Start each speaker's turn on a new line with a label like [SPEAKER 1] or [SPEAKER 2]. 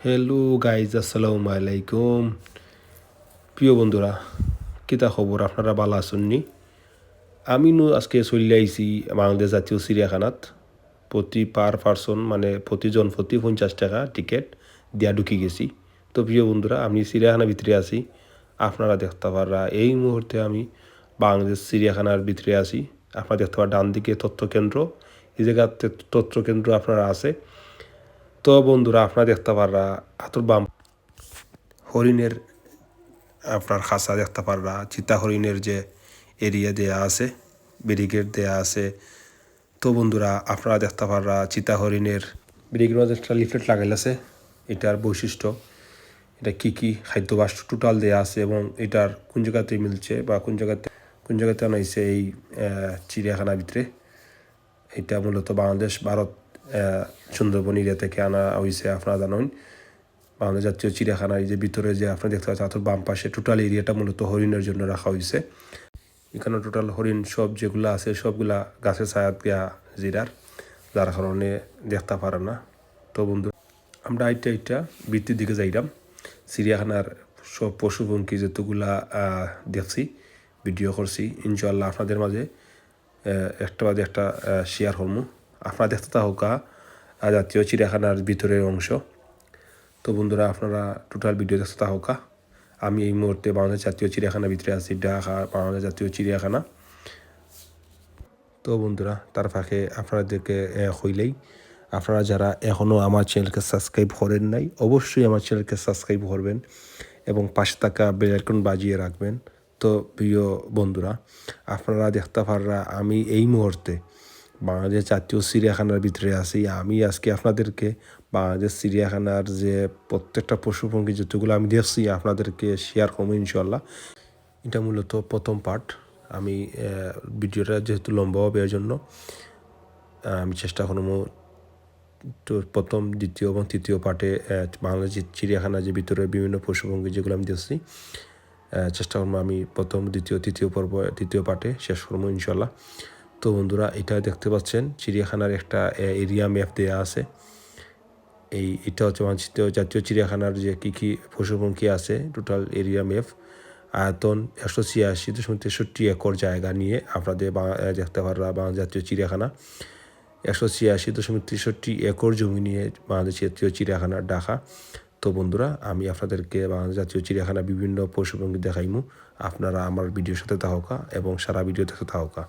[SPEAKER 1] Hello guys আসসালামু আলাইকুম। প্রিয় বন্ধুরা, কিতা খবর? আপনারা ভালো আছেননি আমি নু আজকে চলে আইছি বাংলাদেশ জাতীয় চিড়িয়াখানাত। প্রতি পার পার্সন মানে প্রতিজন প্রতি পঞ্চাশ টাকা টিকিট দিয়া ঢুকি গেছি। তো প্রিয় বন্ধুরা, আমি চিড়িয়াখানার ভিতরে আছি। আপনারা দেখতে পাররা, এই মুহূর্তে আমি বাংলাদেশ চিড়িয়াখানার ভিতরে আছি। আপনারা দেখতে পার ডান দিকে তথ্য কেন্দ্র। এই জায়গাতে তথ্য কেন্দ্র আপনারা আছে। তো বন্ধুরা আপনারা দেখতে পাররা হাতুর বাম হরিণের আপনার খাসা দেখতে পাররা, চিতা হরিণের যে এরিয়া দেয়া আছে ব্যারিকেড দেয়া আছে। তো বন্ধুরা আপনারা দেখতে পাররা, চিতা হরিণের ব্যারিকেড মধ্যে একটা লিফলেট লাগাইল আছে, এটার বৈশিষ্ট্য, এটা কী কী খাদ্যবাস টোটাল দেয়া আছে এবং এটার কোন জায়গাতে মিলছে বা কোন জায়গাতে কোন জায়গাতে আনাইছে এই চিড়িয়াখানার ভিতরে। এটা মূলত বাংলাদেশ, ভারত সুন্দরবন এরিয়া থেকে আনা হয়েছে আপনারা জানেন। বাংলাদেশ জাতীয় চিড়িয়াখানার যে ভিতরে যে আপনারা দেখতে পাচ্ছেন তার বাম পাশে টোটাল এরিয়াটা মূলত হরিণের জন্য রাখা হয়েছে এখানে টোটাল হরিণ সব যেগুলো আছে, সবগুলা গাছের ছায়াত গিয়া জিরার। যার কারণে দেখতে পারে না। তো বন্ধু, আমরা আইটা আইটা বৃত্তির দিকে যাইলাম। চিড়িয়াখানার সব পশু পঙ্খী যতগুলা দেখছি, ভিডিও করছি। ইনশাল্লাহ আপনাদের মাঝে একটা বাদে একটা শেয়ার হরমু আপনারা দেখতে থাকা জাতীয় চিড়িয়াখানার ভিতরের অংশ। তো বন্ধুরা, আপনারা টোটাল ভিডিও দেখতে থাকা আমি এই মুহূর্তে বাংলাদেশ জাতীয় চিড়িয়াখানার ভিতরে আছি, ঢাকা, বাংলাদেশ জাতীয় চিড়িয়াখানা। তো বন্ধুরা, তার ফাঁকে আপনাদেরকে হইলেই, আপনারা যারা এখনও আমার চ্যানেলকে সাবস্ক্রাইব করেন নাই, অবশ্যই আমার চ্যানেলকে সাবস্ক্রাইব করবেন এবং পাশে থাকা বেল আইকন বাজিয়ে রাখবেন। তো প্রিয় বন্ধুরা, আপনারা দেখতে পাররা আমি এই মুহূর্তে বাংলাদেশ জাতীয় চিড়িয়াখানার ভিতরে আছি। আমি আজকে আপনাদেরকে বাংলাদেশ চিড়িয়াখানার যে প্রত্যেকটা পশু পঙ্খী যতগুলো আমি দেখছি, আপনাদেরকে শেয়ার করব ইনশাল্লাহ এটা মূলত প্রথম পার্ট আমি ভিডিওটা যেহেতু লম্বা হবে এর জন্য আমি চেষ্টা করব তো প্রথম, দ্বিতীয় এবং তৃতীয় পার্টে বাংলাদেশ চিড়িয়াখানা যে ভিতরে বিভিন্ন পশুপঙ্খী যেগুলো আমি দেখছি চেষ্টা করব আমি প্রথম, দ্বিতীয়, তৃতীয় পর্ব, তৃতীয় পার্টে শেষ করব ইনশাল্লাহ তো বন্ধুরা এটা দেখতে পাচ্ছেন, চিড়িয়াখানার একটা এরিয়া ম্যাপ দেওয়া আছে। এই, এটা হচ্ছে মানচিত্র জাতীয় চিড়িয়াখানার যে কী কী পশুপঙ্খী আছে টোটাল এরিয়া ম্যাপ আয়তন একশো ছিয়াশি দশমিক তেষট্টি একর জায়গা নিয়ে আপনাদের দেখতে পাররা বাংলাদেশ জাতীয় চিড়িয়াখানা। একশো ছিয়াশি দশমিক তেষট্টি একর জমি নিয়ে বাংলাদেশ জাতীয় চিড়িয়াখানা, ঢাকা। তো বন্ধুরা, আমি আপনাদেরকে বাংলাদেশ জাতীয় চিড়িয়াখানা বিভিন্ন পশুপঙ্খী দেখাইমু। আপনারা আমার ভিডিওর সাথে থাকা এবং সারা ভিডিও দেখতে থাকা।